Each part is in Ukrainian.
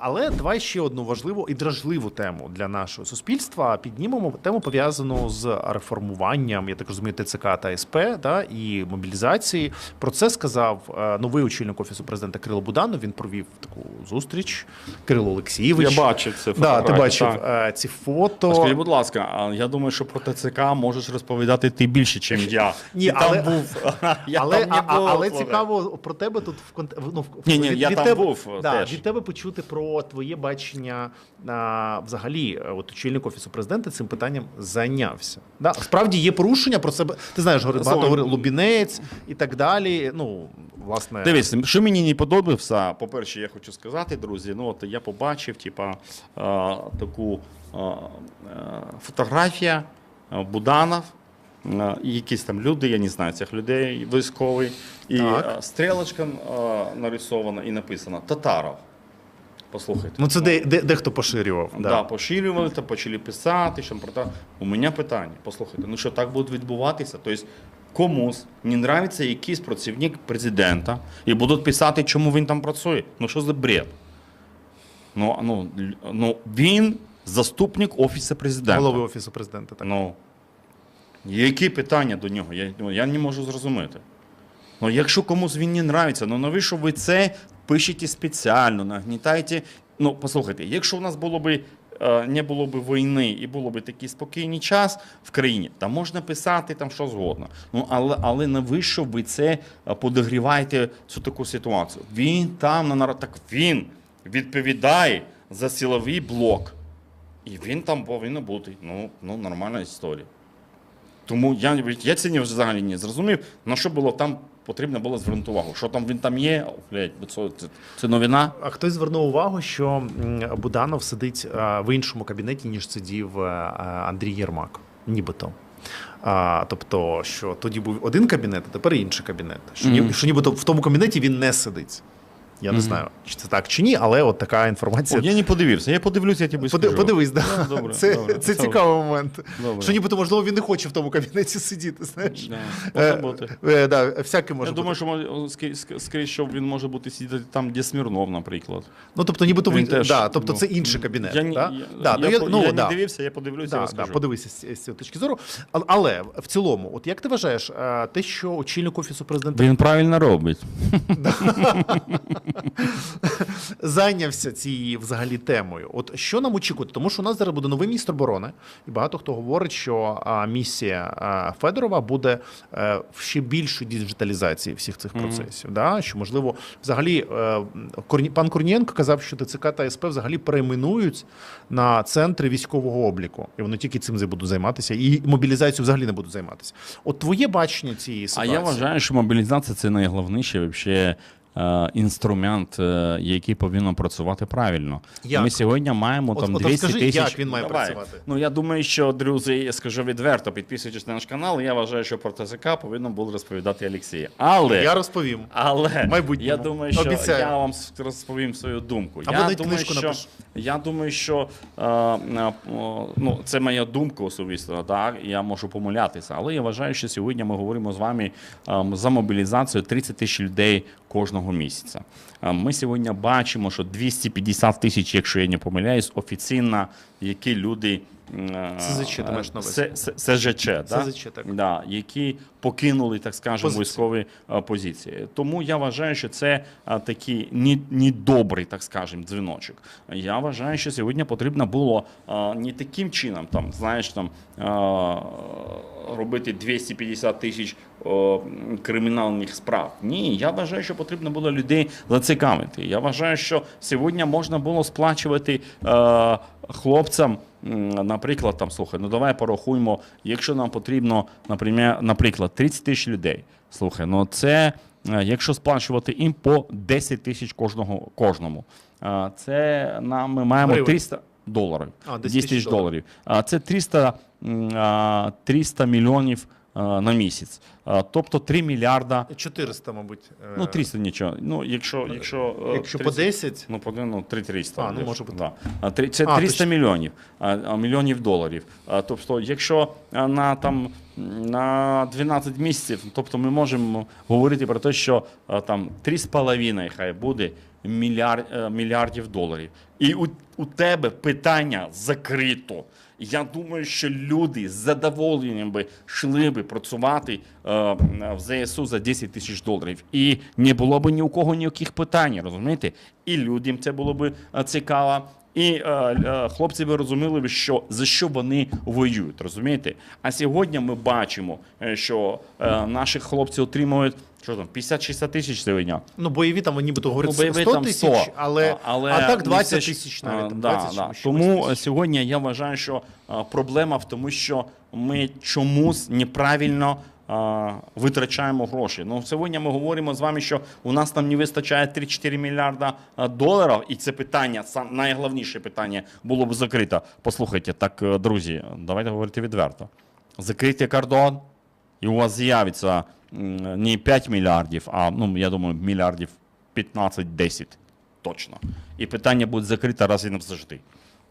Але давай ще одну важливу і дражливу тему для нашого суспільства. Піднімемо тему пов'язану з реформуванням, я так розумію, ТЦК та СП да, і мобілізації. Про це сказав е, новий очільник офісу президента Кирило Буданов. Він провів таку зустріч. Кирило Олексійович. Я бачив це Да, ти бачив так. е, ці фото. Скажіть, будь ласка, я думаю, що про ТЦК можеш розповідати ти більше, ніж я. Ні, але- там був. Я але там не а- був, але цікаво про тебе тут в конт... ну, в- Ні, ні, від- я від там тебе, був, да, теж. від тебе почути про твоє бачення а, взагалі. е, От очільник офісу президента цим питанням зайнявся. Да, справді є порушення про себе. Ти знаєш, говори- багато говорив Лубінець і так далі. Ну власне, Дивись, що мені не подобався, по-перше, я хочу сказати, друзі, ну от я побачив, типа, таку е, е, фотографія е, Буданов, якісь там люди, я не знаю цих людей, військовий, і Так. стрілочка нарисована і написано Татаров. Послухайте. ну це де, де, дехто поширював. Да. Да. поширювали, та почали писати, що про те. У мене питання. Послухайте, ну що так буде відбуватися? Тобто комусь не нравиться якийсь працівник президента і будуть писати, чому він там працює. Ну що за бред? Ну, ну, ну він заступник офісу президента. Голови офісу президента. Так. Ну, які питання до нього? Я, ну, я не можу зрозуміти. Ну, якщо комусь він не нравиться, ну навіщо ви це пишете спеціально, нагнітаєте. Ну, послухайте, якщо у нас було би. е, Не було б війни і було б такий спокійний час в країні, там можна писати там що згодно. Ну але але навіщо ви це е, подогріваєте цю таку ситуацію? Він там на народ, так він відповідає за силовий блок. І він там повинен бути. Ну, ну нормальна історія. Тому я, я це взагалі не зрозумів. На що було там потрібно було звернути увагу. Що там він там є? Блять, Блядь, це, це, це новина. А хтось звернув увагу, що Буданов сидить в іншому кабінеті, ніж сидів е, Андрій Єрмак, нібито. А, тобто, що тоді був один кабінет, а тепер інший кабінет. Що, ні, Мгм. що нібито в тому кабінеті він не сидить. Я не знаю, чи це так чи ні, але от така О, інформація. я не подивився, я подивлюся, я тобі Поди- скажу. Подивись, да. Ну, добре, це, добре, це добре. цікавий момент. Добре. Що нібито, можливо, він не хоче в тому кабінеті сидіти. Знаєш? Да, Е, е, да, всяке може Я бути. думаю, що може, скоріше, що він може бути сидіти там, де Смірнов, наприклад. Ну, тобто, нібито він, Він теж, да, тобто ну, це інший кабінет. Я, да? я, Да, я, ну, по- ну, не дивився, я подивлюся, я Да, да, подивися з, з цієї точки зору. Але в цілому, от як ти вважаєш, е, те, що очільник офісу президента Він правильно робить. зайнявся цією взагалі темою, от що нам очікувати? Тому що у нас зараз буде новий міністр оборони, і багато хто говорить, що місія Федорова буде е, в ще більшій діджиталізації всіх цих процесів. Да? Що можливо, взагалі е, пан Корнієнко казав, що ТЦК та СП взагалі перейменують на центри військового обліку, і вони тільки цим будуть займатися, і мобілізацією взагалі не будуть займатися. От твоє бачення цієї А я вважаю, що мобілізація це найголовніший вообще, інструмент, е, який повинен працювати правильно. Як? Ми сьогодні маємо От- там от 200 розкажи, тисяч. як він має Давай. працювати? Ну я думаю, що друзі, я скажу відверто, підписуйтесь на наш канал. Я вважаю, що про ТЗК повинен був розповідати Олексій. Але Я розповім. але майбутньому. я думаю, що Обіцяю. я вам розповім свою думку. Або я думаю, книжку що, я думаю, що е, е, ну, це моя думка особисто, так, я можу помилятися. Але я вважаю, що сьогодні ми говоримо з вами е, за мобілізацію 30 тисяч людей кожного місяця. Ми сьогодні бачимо, що 250 тисяч, якщо я не помиляюсь, офіційно, які люди. СЗЧ ти маєш на увазі? С- С- да? СЗЧ, так. Да, які покинули, так скажемо, військові позиції. Тому я вважаю, що це такий не- недобрий, так скажемо, дзвіночок. Я вважаю, що сьогодні потрібно було не таким чином, там, знаєш, там робити 250 тисяч е, кримінальних справ. Ні, я вважаю, що потрібно було людей зацікавити. Я вважаю, що сьогодні можна було сплачувати е, хлопцям. Наприклад, там слухай, ну давай порахуємо, якщо нам потрібно, наприклад, наприклад, 30 тисяч людей. Слухай, ну це е, якщо сплачувати їм по 10 тисяч кожного кожному. е, Це нам ми маємо Гривень. 300 доларів. А, 10 10 тисяч доларів. Це 300, 300 мільйонів на місяць. Тобто 3 мільярда. 400, мабуть. е, Ну, 300 нічого. Ну, якщо, якщо, е, Якщо по 30 10, Ну, по ну, 3 300. А, ну, може бути. Да. Це А, 300 точно. мільйонів, мільйонів доларів. Тобто, якщо на, там, на 12 місяців, тобто ми можемо говорити про те, що там 3,5 хай буде мільярд, е, мільярдів доларів. І у, у тебе питання закрито. Я думаю, що люди з задоволенням би йшли би працювати е, в ЗСУ за 10 тисяч доларів. І не було б ні у кого ніяких питань, розумієте? І людям це було б е, цікаво. І е, е, хлопці би розуміли, що за що вони воюють, розумієте? А сьогодні ми бачимо, е, що е, наші хлопці отримують що там 50-60 тисяч сьогодні. Ну, бойові там нібито говорять Ну, бойові 100 там тисяч, але, але а так не 20 все тисяч навіть. Там, да, 20 да. Тому тисяч. сьогодні я вважаю, що проблема в тому, що ми чомусь неправильно витрачаємо гроші. Ну, сьогодні ми говоримо з вами, що у нас там не вистачає 3-4 мільярда доларів, і це питання, найголовніше питання було б закрито. Послухайте, так, е, друзі, давайте говорити відверто. Закрийте кордон, і у вас з'явиться не 5 мільярдів, а ну, я думаю, мільярдів 15-10 точно. І питання буде закрите раз і навзавжди.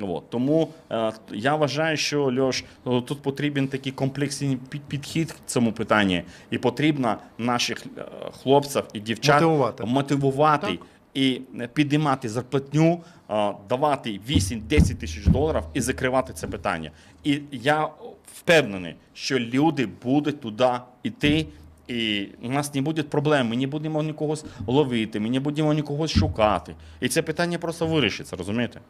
От. Тому е, я вважаю, що Льош, е, тут потрібен такий комплексний під- підхід к цьому питанню, і потрібно наших е, хлопців і дівчат Мотивувати. мотивувати Так. і підіймати зарплатню, е, давати 8-10 тисяч доларів і закривати це питання. І я впевнений, що люди будуть туди йти. І у нас не буде проблем, ми не будемо нікого ловити, ми не будемо нікого шукати. І це питання просто вирішиться, розумієте?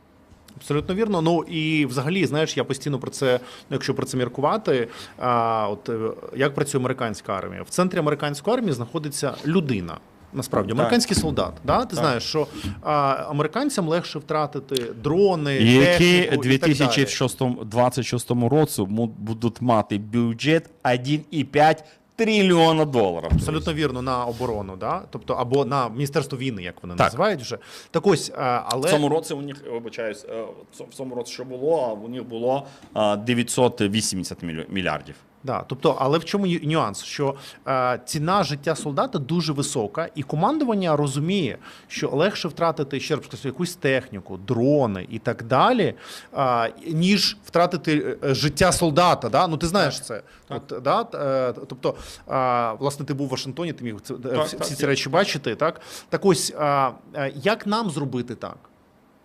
Абсолютно вірно. Ну і взагалі, знаєш, я постійно про це, ну, якщо про це міркувати, а, от е, як працює американська армія? В центрі американської армії знаходиться людина. Насправді, Так. американський солдат. Да? Ти Так. знаєш, що а, американцям легше втратити дрони, Які техніку у і так далі. 2026 році будуть мати бюджет 1,5 трильйона доларів. Абсолютно вірно на оборону, да? тобто або на міністерство війни, як вони Так. називають вже. Так ось, але В цьому році у них, вибачаюсь, е, в цьому- році що було, а у них було е, 980 мільярдів. Да, тобто, але в чому нюанс? Що е, ціна життя солдата дуже висока, і командування розуміє, що легше втратити ще раз скажу, якусь техніку, дрони і так далі, е, ніж втратити е, життя солдата. Да? Ну ти знаєш це. От, да? е, тобто, е, власне, ти був в Вашингтоні, ти міг це, е, Так, всі, так, ці я- речі бачити. Так, так ось, е, е, як нам зробити так?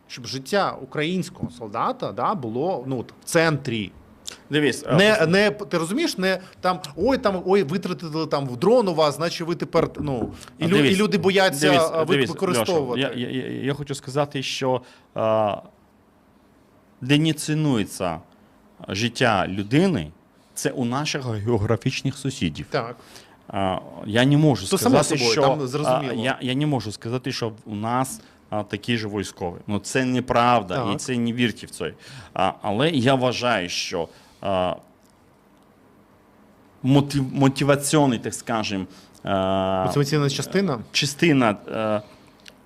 Щоб життя українського солдата да, було ну, от в центрі Дивись, не, не ти розумієш, не там ой, там ой, витратили там в дрон у вас, значить ви тепер ну і, лю, і люди бояться дивись, дивись, використовувати. Льоша, я, я, я, я хочу сказати, що а, де не цінується життя людини, це у наших географічних сусідів. Так, А, Я не можу То, сказати, собою, що там зрозуміло. а, я, я не можу сказати, що у нас а, такі ж військові. Ну це неправда, Так. і це не вірте в це. А, але я вважаю, що мотив, мотиваційний, так скажем, мотиваційна частина. частина е,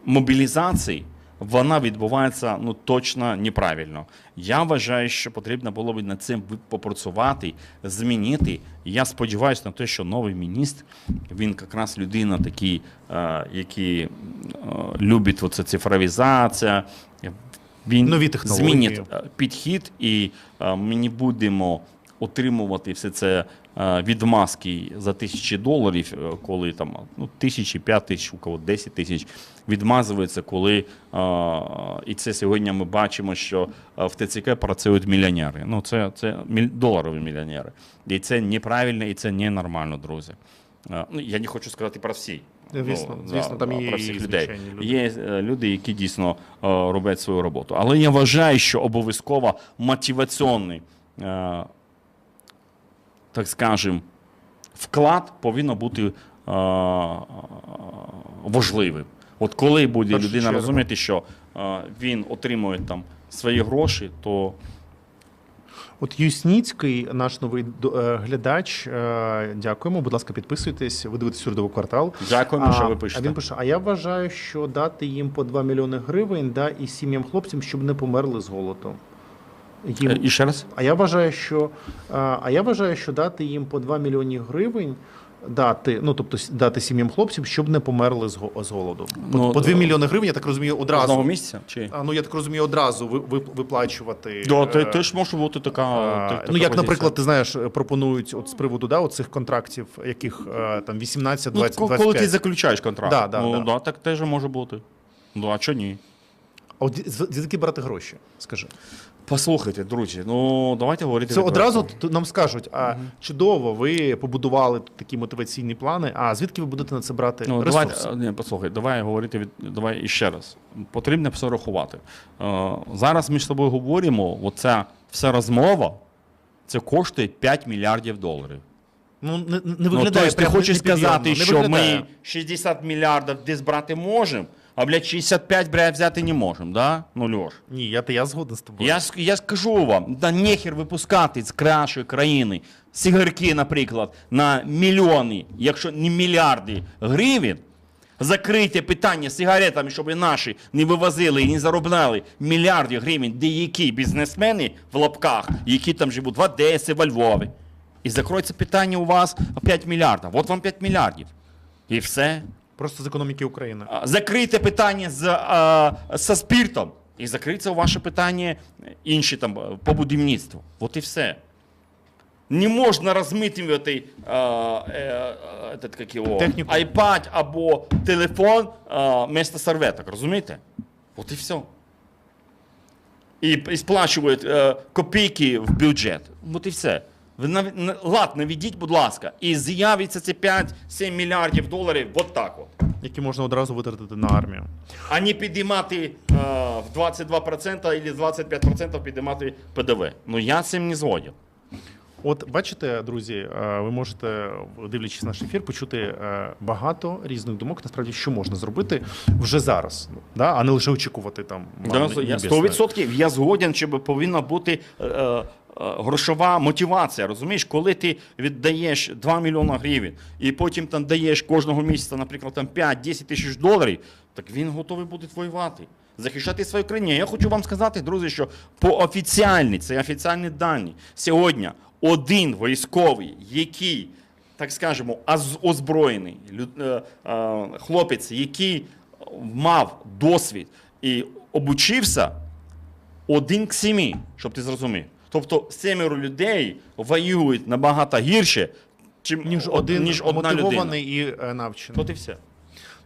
мобілізації. Вона відбувається ну точно неправильно. Я вважаю, що потрібно було б над цим попрацювати, змінити. Я сподіваюся на те, що новий міністр він якраз людина, такий, е, який е, любить оце цифровізація. Він Нові технології. змінить е, підхід, і е, ми не будемо отримувати все це е, відмазки за тисячі доларів, коли там ну, тисячі, п'ять тисяч, у кого 10 тисяч відмазується, коли і це сьогодні ми бачимо, що в ТЦК працюють мільйонери. Ну, це, це доларові мільйонери. І це неправильно, і це ненормально, друзі. Е, Ну, я не хочу сказати про всі. Звісно, Ну, звісно, там є про всіх людей. люди. Є е, люди, які дійсно е, роблять свою роботу. Але я вважаю, що обов'язково мотиваційний, е, так скажем, вклад повинен бути е, важливим. От коли буде людина розуміти, що е, він отримує там свої гроші, то От Юсніцький, наш новий е, глядач. е, Дякуємо. Будь ласка, підписуйтесь. Ви дивитесь урядовий квартал. дякуємо, що ви А він пише: А я вважаю, що дати їм по 2 мільйони гривень, да, і сім'ям хлопцям, щоб не померли з голоду. Їм Е, І ще раз? А я вважаю, що а, а я вважаю, що дати їм по 2 мільйони гривень. Дати, ну тобто дати сім'ям хлопців, щоб не померли з, го- з голоду. По, Ну, по 2 е, мільйони гривень, я так розумію, Одного одразу. місця? Чи? А, ну я так розумію, одразу ви, ви, виплачувати. Да, ти, е, теж може бути така. а, та- така ну, як, позиція. наприклад, ти знаєш, пропонують от з приводу да, цих контрактів, яких е, там 18, Ну, 20, ко- 25. коли ти заключаєш контракт, Да, да, ну, да. да. так теж може бути. Ну а чого ні? А от з- звідки брати гроші? Скажи. Послухайте, друзі, ну давайте говорити. Це одразу т- нам скажуть: а чудово, ви побудували такі мотиваційні плани. А звідки ви будете на це брати Ну, давай, ресурси? ні, послухай, давай говорити від давай іще раз. Потрібно все рахувати. Е, зараз ми з тобою говоримо, оця вся розмова, це коштує 5 мільярдів доларів. Ну не, не Ну, виглядає. тобто ти прям хочеш непідйомно, сказати, не що виглядає. ми 60 мільярдів десь брати можемо, а блядь, 65 блядь, взяти не можемо, да? Ну, Льош. Ні, я, я згоден з тобою. Я, я скажу вам, да нехер випускати з кращої країни сигарки, наприклад, на мільйони, якщо не мільярди гривень. Закрийте питання сигаретами, щоб наші не вивозили і не заробляли мільярдів гривень деякі бізнесмени в лапках, які там живуть в Одесі, во Львові. І закроється питання у вас 5 мільярдів. От вам 5 мільярдів. І все. Просто з економіки України. Закрийте питання з, а, со спиртом. І закриється ваше питання інші там е, по будівництву. От і все. Не можна розмитувати а, е, е, iPad або телефон вместо серветок, розумієте? От і все. І, і сплачують копійки в бюджет. От і все. Лад наведіть, будь ласка, і з'явиться це 5-7 мільярдів доларів от так от. які можна одразу витратити на армію. А не підіймати е, в 22% або 25% підіймати ПДВ. Ну я цим не згоден. От бачите, друзі, е, ви можете, дивлячись наш ефір, почути е, багато різних думок. Насправді, що можна зробити вже зараз, да? а не лише очікувати там. Да, я 100% я згоден, що повинна бути е, е, грошова мотивація. Розумієш, коли ти віддаєш 2 мільйони гривень і потім там даєш кожного місяця, наприклад, там 5-10 тисяч доларів, так він готовий буде воювати. Захищати свою країну. Я хочу вам сказати, друзі, що по офіціальні, це офіціальні дані. Сьогодні один військовий, який, так скажемо, озброєний е, е, хлопець, який мав досвід і обучився, один к сімі, щоб ти зрозумів. Тобто семеро людей воюють набагато гірше, чим ніж один ніж одна людина. мотивований і е, навчений. От і все.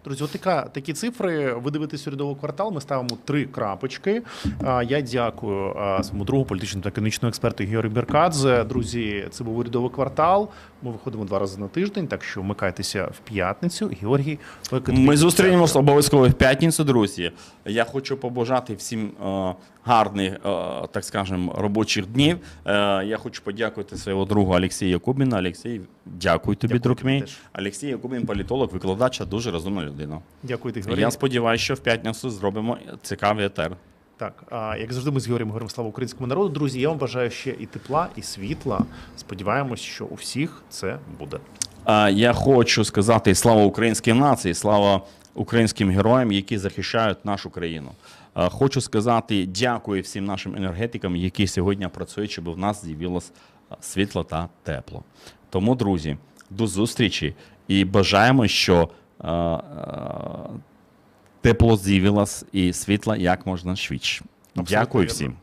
Друзі, от така, такі цифри. Ви дивитесь урядовий квартал. Ми ставимо три крапочки. Я дякую своєму другу політичному та економічному експерту Георгію Беркадзе. Друзі, це був урядовий квартал. Ми виходимо два рази на тиждень, так що вмикайтеся в п'ятницю. Георгій, Ми зустрінемося обов'язково в п'ятницю, друзі. Я хочу побажати всім е, гарних, е, так скажемо, робочих днів. Е, я хочу подякувати своєму другу Олексію Якубіна. Олексій, дякую тобі, Дякую друг мій. Олексій Якубін, політолог, викладач, дуже розумна людина. Дякую, ти, Георгій. Я сподіваюся, що в п'ятницю зробимо цікавий етер. Так, а, як завжди, ми з Георгієм говоримо слава українському народу. Друзі, я вам бажаю ще і тепла, і світла. Сподіваємось, що у всіх це буде. А, Я хочу сказати слава українській нації, слава українським героям, які захищають нашу країну. А, Хочу сказати дякую всім нашим енергетикам, які сьогодні працюють, щоб в нас з'явилось світло та тепло. Тому, друзі, до зустрічі і бажаємо, що тепло з'явилось і світло як можна швидше. Абсолютно Дякую всім.